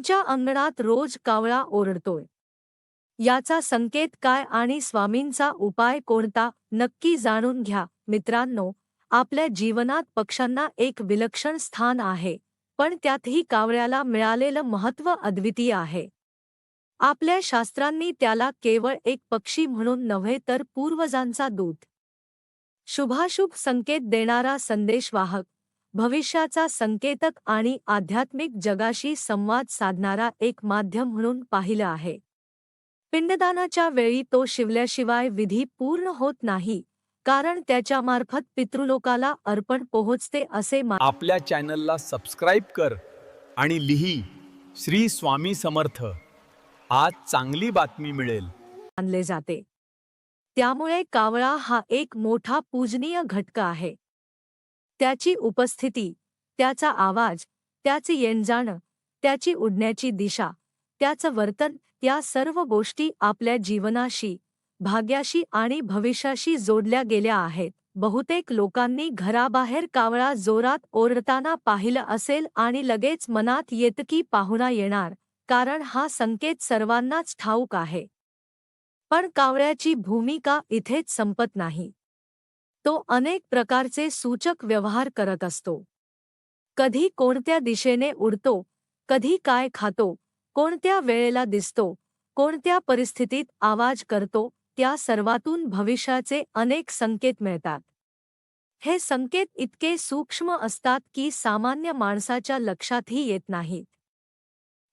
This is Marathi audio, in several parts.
तुमच्या अंगणात रोज कावळा ओरडतोय. याचा संकेत काय आणि स्वामींचा उपाय कोणता नक्की जाणून घ्या. मित्रांनो आपल्या जीवनात पक्ष्यांना एक विलक्षण स्थान आहे पण त्यातही कावळ्याला मिळालेलं महत्त्व अद्वितीय आहे. आपल्या शास्त्रांनी त्याला केवळ एक पक्षी म्हणून नव्हे तर पूर्वजांचा दूत. शुभाशुभ संकेत देणारा संदेशवाहक भविष्याचा संकेतक आणि आध्यात्मिक जगाशी संवाद साधणारा एक माध्यम म्हणून पाहिलं आहे. पिंडदानाच्या वेळी तो शिवल्याशिवाय विधी पूर्ण होत नाही कारण त्याच्यामार्फत पितृलोकाला अर्पण पोहोचते असे आपल्या चॅनलला सबस्क्राईब कर आणि लिही श्री स्वामी समर्थ. आज चांगली बातमी मिळेल. मानले जाते. त्यामुळे कावळा हा एक मोठा पूजनीय घटक आहे. त्याची उपस्थिती त्याचा आवाज त्याचे येणजाणं त्याची उडण्याची दिशा त्याचं वर्तन या सर्व गोष्टी आपल्या जीवनाशी भाग्याशी आणि भविष्याशी जोडल्या गेल्या आहेत. बहुतेक लोकांनी घराबाहेर कावळा जोरात ओरडताना पाहिलं असेल आणि लगेच मनात येतं की पाहुणा येणार कारण हा संकेत सर्वांनाच ठाऊक आहे. पण कावळ्याची भूमिका इथेच संपत नाही. तो अनेक प्रकारचे सूचक व्यवहार करत असतो. कधी कोणत्या दिशेने उडतो कधी काय खातो कोणत्या वेळेला दिसतो कोणत्या परिस्थितीत आवाज करतो त्या सर्वातून भविष्याचे अनेक संकेत मिळतात. हे संकेत इतके सूक्ष्म असतात की सामान्य माणसाच्या लक्षातही येत नाहीत.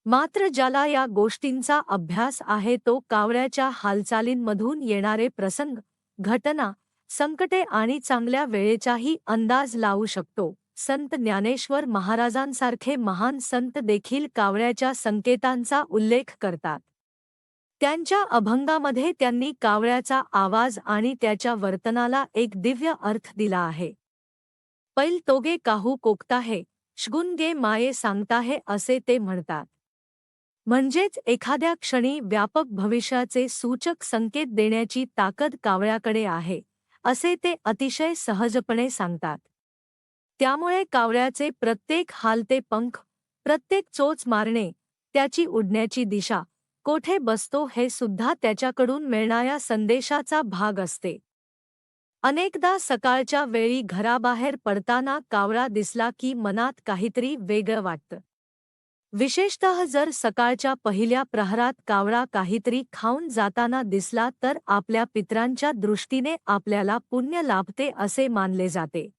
मात्र ज्याला या गोष्टींचा अभ्यास आहे तो कावळ्याच्या हालचालींमधून येणारे प्रसंग घटना संकटे आणि चांगल्या वेळेचाही अंदाज लावू शकतो. संत ज्ञानेश्वर महाराजांसारखे महान संत देखील कावळ्याच्या संकेतांचा उल्लेख करतात. त्यांच्या अभंगामध्ये त्यांनी कावळ्याचा आवाज आणि त्याच्या वर्तनाला एक दिव्य अर्थ दिला आहे. पैल तोगे काहू कोकताहे शगुनगे माये सांगताहे असे ते म्हणतात. म्हणजेच एखाद्या क्षणी व्यापक भविष्याचे सूचक संकेत देण्याची ताकद कावळ्याकडे आहे. असे ते अतिशय सहजपणे सांगतात. त्यामुळे कावळ्याचे प्रत्येक हालते पंख प्रत्येक चोच मारणे त्याची उडण्याची दिशा कोठे बसतो हे सुद्धा त्याच्याकडून मिळणाऱ्या संदेशाचा भाग असते. अनेकदा सकाळच्या वेळी घराबाहेर पडताना कावळा दिसला की मनात काहीतरी वेगळं वाटतं. विशेषतः जर सकाळच्या पहिल्या प्रहरात कावळा काहीतरी खाऊन जाताना दिसला तर आपल्या पित्रांच्या दृष्टीने आपल्याला पुण्य लाभते असे मानले जाते.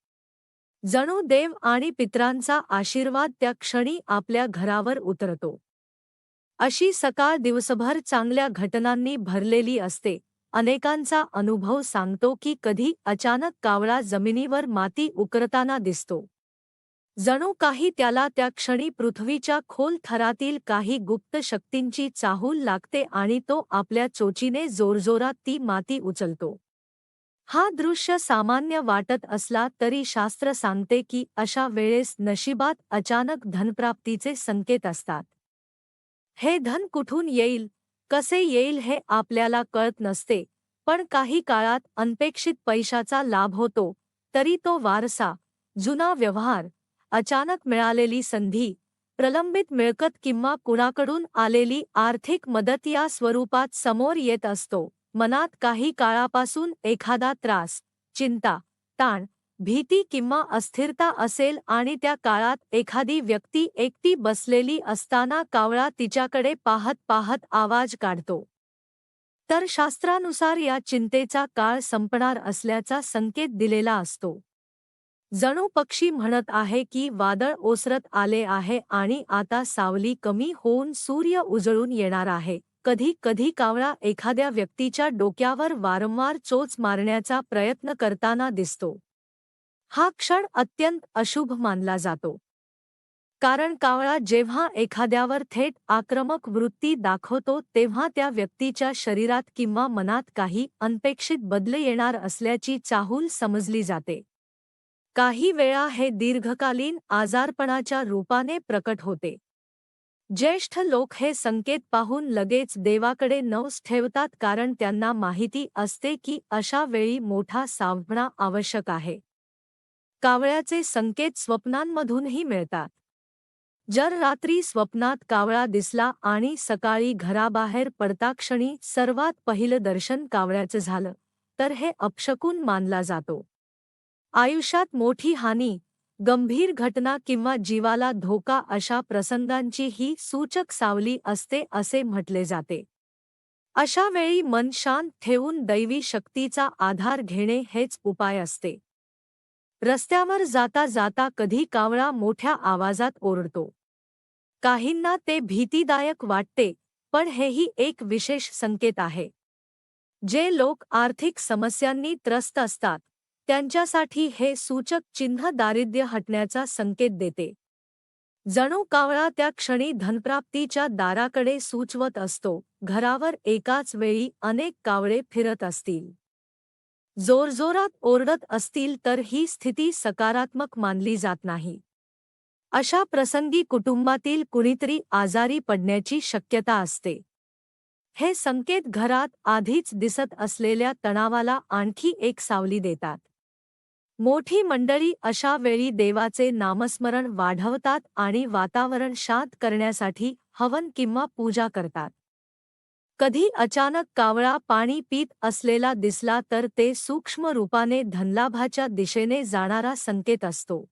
जणू देव आणि पित्रांचा आशीर्वाद त्या क्षणी आपल्या घरावर उतरतो. अशी सकाळ दिवसभर चांगल्या घटनांनी भरलेली असते. अनेकांचा अनुभव सांगतो की कधी अचानक कावळा जमिनीवर माती उकरताना दिसतो. जणू काही त्याला त्या क्षणी पृथ्वीच्या खोल थरातील काही गुप्त शक्तींची चाहूल लागते आणि तो आपल्या चोचीने जोरजोरात ती माती उचलतो. हा दृश्य सामान्य वाटत असला तरी शास्त्र सांगते की अशा वेळेस नशिबात अचानक धनप्राप्तीचे संकेत असतात. हे धन कुठून येईल? कसे येईल हे आपल्याला कळत नसते पण काही काळात अनपेक्षित पैशाचा लाभ होतो तरी तो वारसा जुना व्यवहार अचानक मिळालेली संधी प्रलंबित मिळकत किंवा कुणाकडून आलेली आर्थिक मदत या स्वरूपात समोर येत असतो. मनात काही काळापासून एखादा त्रास चिंता ताण भीती किंवा अस्थिरता असेल आणि त्या काळात एखादी व्यक्ती एकटी बसलेली असताना कावळा तिच्याकडे पाहत पाहत आवाज काढतो. तर शास्त्रानुसार या चिंतेचा काळ संपणार असल्याचा संकेत दिलेला असतो. जणू पक्षी म्हणत आहे की वादळ ओसरत आले आहे आणि आता सावली कमी होऊन सूर्य उजळून येणार आहे. कधी कधी कावळा एखाद्या व्यक्तीच्या डोक्यावर वारंवार चोच मारण्याचा प्रयत्न करताना दिसतो. हा क्षण अत्यंत अशुभ मानला जातो. कारण कावळा जेव्हा एखाद्यावर थेट आक्रमक वृत्ती दाखवतो तेव्हा त्या व्यक्तीच्या शरीरात किंवा मनात काही अनपेक्षित बदल येणार असल्याची चाहूल समजली जाते. काही वेळा हे दीर्घकालीन आजारपणाच्या रूपाने प्रकट होते. ज्येष्ठ लोक हे संकेत पाहून लगेच देवाकडे नवस ठेवतात कारण त्यांना माहिती असते की अशा वेळी मोठा सावभणा आवश्यक आहे. कावळ्याचे संकेत स्वप्नांमधूनही मिळतात. जर रात्री स्वप्नात कावळा दिसला आणि सकाळी घराबाहेर पडताक्षणी सर्वात पहिलं दर्शन कावळ्याचं झालं तर हे अपशकून मानला जातो. आयुष्यात मोठी हानी गंभीर घटना किंवा जीवाला धोका अशा प्रसंगांची ही सूचक सावली असते असे म्हटले जाते. अशा वेळी मन शांत ठेवून दैवी शक्तीचा आधार घेणे हेच उपाय असते. रस्त्यावर जाता जाता कधी कावळा मोठ्या आवाजात ओरडतो. काहींना ते भीतीदायक वाटते पण हेही एक विशेष संकेत आहे. जे लोक आर्थिक समस्यांनी त्रस्त असतात त्यांच्यासाठी हे सूचक चिन्ह दारिद्र्य हटण्याचा संकेत देते. जणू कावळा त्या क्षणी धनप्राप्तीच्या दाराकडे सूचवत असतो घरावर एकाच वेळी अनेक कावळे फिरत असतील. जोरजोरात ओरडत असतील तर ही स्थिती सकारात्मक मानली जात नाही. अशा प्रसंगी कुटुंबातील कुणीतरी आजारी पडण्याची शक्यता असते. हे संकेत घरात आधीच दिसत असलेल्या तणावाला आणखी एक सावली देतात. मोठी मंडळी अशा वेळी देवाचे नामस्मरण वाढवतात आणि वातावरण शांत करण्यासाठी हवन किंवा पूजा करतात. कधी अचानक कावळा पाणी पीत असलेला दिसला तर ते सूक्ष्म रूपाने धनलाभाच्या दिशेने जाणारा संकेत असतो.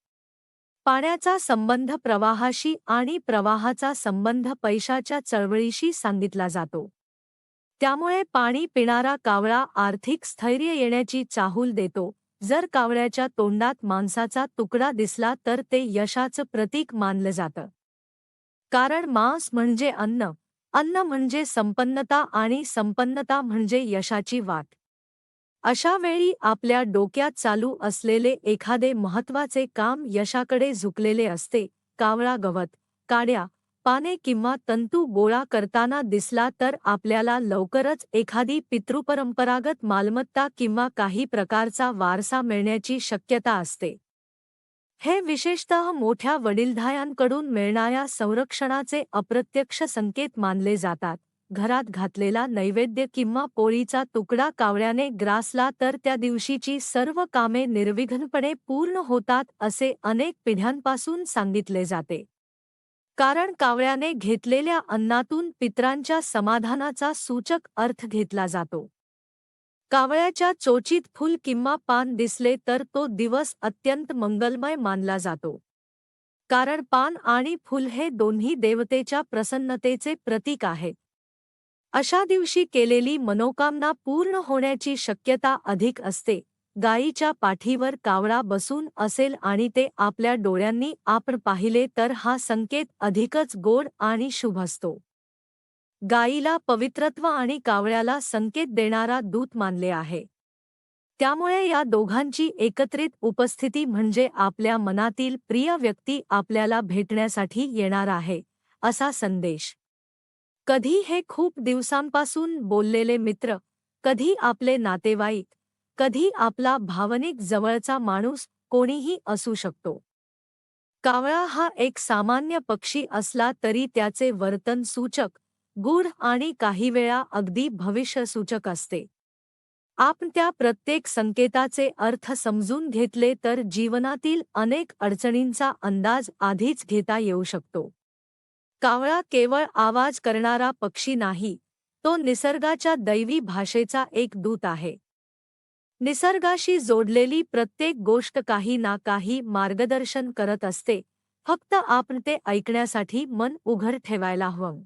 पाण्याचा संबंध प्रवाहाशी आणि प्रवाहाचा संबंध पैशाच्या चळवळीशी सांगितला जातो. त्यामुळे पाणी पिणारा कावळा आर्थिक स्थैर्य येण्याची चाहूल देतो जर कावळ्याच्या तोंडात मांसाचा तुकडा दिसला तर ते यशाचं प्रतीक मानलं जातं. कारण मांस म्हणजे अन्न अन्न म्हणजे संपन्नता आणि संपन्नता म्हणजे यशाची वाट. अशा वेळी आपल्या डोक्यात चालू असलेले एखादे महत्त्वाचे काम यशाकडे झुकलेले असते कावळा गवत काड्या पाने किंवा तंतू गोळा करताना दिसला तर आपल्याला लवकरच एखादी पितृपरंपरागत मालमत्ता किंवा काही प्रकारचा वारसा मिळण्याची शक्यता असते. हे विशेषतः मोठ्या वडीलधायांकडून मिळणाऱ्या संरक्षणाचे अप्रत्यक्ष संकेत मानले जातात. घरात घातलेला नैवेद्य किंवा पोळीचा तुकडा कावळ्याने ग्रासला तर त्या दिवशीची सर्व कामे निर्विघ्नपणे पूर्ण होतात असे अनेक पिढ्यांपासून सांगितले जाते. कारण कावळ्याने घेतलेल्या अन्नातून पित्रांच्या समाधानाचा सूचक अर्थ घेतला जातो. कावळ्याच्या चोचीत फूल किंवा पान दिसले तर तो दिवस अत्यंत मंगलमय मानला जातो. कारण पान आणि फूल हे दोन्ही देवतेच्या प्रसन्नतेचे प्रतीक आहेत. अशा दिवशी केलेली मनोकामना पूर्ण होण्याची शक्यता अधिक असते. गायीच्या पाठीवर कावळा बसून असेल आणि ते आपल्या डोळ्यांनी आपण पाहिले तर हा संकेत अधिकच गोड आणि शुभ असतो. गायीला पवित्रत्व आणि कावळ्याला संकेत देणारा दूत मानले आहे. त्यामुळे या दोघांची एकत्रित उपस्थिती म्हणजे आपल्या मनातील प्रिय व्यक्ती आपल्याला भेटण्यासाठी येणार आहे असा संदेश. कधी हे खूप दिवसांपासून बोललेले मित्र कधी आपले नातेवाईक कधी आपला भावनिक जवळचा माणूस कोणीही असू शकतो. कावळा हा एक सामान्य पक्षी असला तरी त्याचे वर्तन सूचक गूढ आणि काही वेळा अगदी भविष्यसूचक असते. आपण त्या प्रत्येक संकेताचे अर्थ समजून घेतले तर जीवनातील अनेक अडचणींचा अंदाज आधीच घेता येऊ शकतो. कावळा केवळ आवाज करणारा पक्षी नाही तो निसर्गाच्या दैवी भाषेचा एक दूत आहे. निसर्गाशी जोडलेली प्रत्येक गोष्ट काही ना काही मार्गदर्शन करत असते. फक्त आपण ते ऐकण्यासाठी मन उघड ठेवायला हवं.